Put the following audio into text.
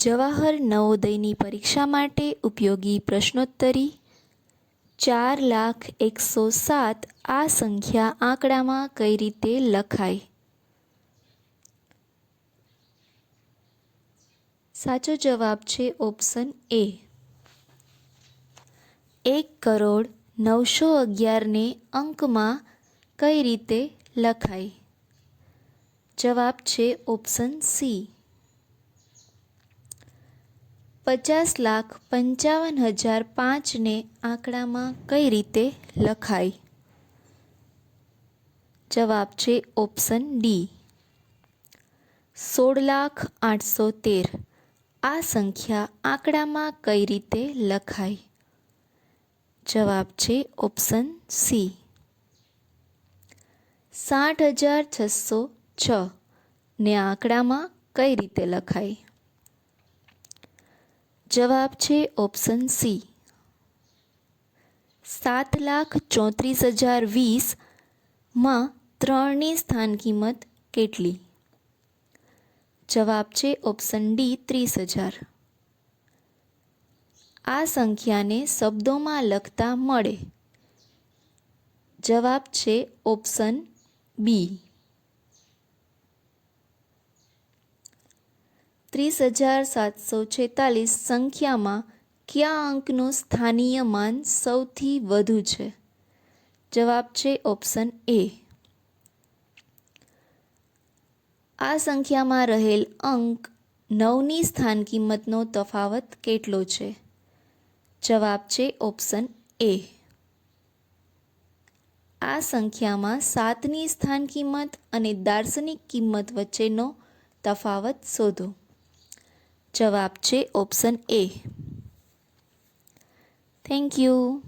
જવાહર નવોદયની પરીક્ષા માટે ઉપયોગી પ્રશ્નોત્તરી ચાર લાખ એકસો સાત આ સંખ્યા આંકડામાં કઈ રીતે લખાય? સાચો જવાબ છે ઓપ્શન એ. એક કરોડ નવસો અગિયારને અંકમાં કઈ રીતે લખાય? જવાબ છે ઓપ્શન સી. પચાસ લાખ પંચાવન હજાર પાંચને આંકડામાં કઈ રીતે લખાય? જવાબ છે ઓપ્શન ડી. સોળ લાખ આઠસો તેર. આ સંખ્યા આંકડામાં કઈ રીતે લખાય? જવાબ છે ઓપ્શન સી. સાઠ હજાર છસો છ ને આંકડામાં કઈ રીતે લખાય? જવાબ છે ઓપ્શન સી. સાત લાખ ચોત્રીસ હજાર વીસમાં ત્રણની સ્થાન કિંમત કેટલી? જવાબ છે ઓપ્શન ડી ત્રીસ હજાર. આ સંખ્યાને શબ્દોમાં લખતા મળે. જવાબ છે ઓપ્શન બી. ત્રીસ હજાર સાતસો છેતાલીસ સંખ્યામાં કયા અંકનું સ્થાનીય માન સૌથી વધુ છે? જવાબ છે ઓપ્શન એ. આ સંખ્યામાં રહેલ અંક નવની સ્થાન કિંમતનો તફાવત કેટલો છે? જવાબ છે ઓપ્શન એ. આ સંખ્યામાં સાતની સ્થાન કિંમત અને દાર્શનિક કિંમત વચ્ચેનો તફાવત શોધો. જવાબ છે ઓપ્શન એ. Thank you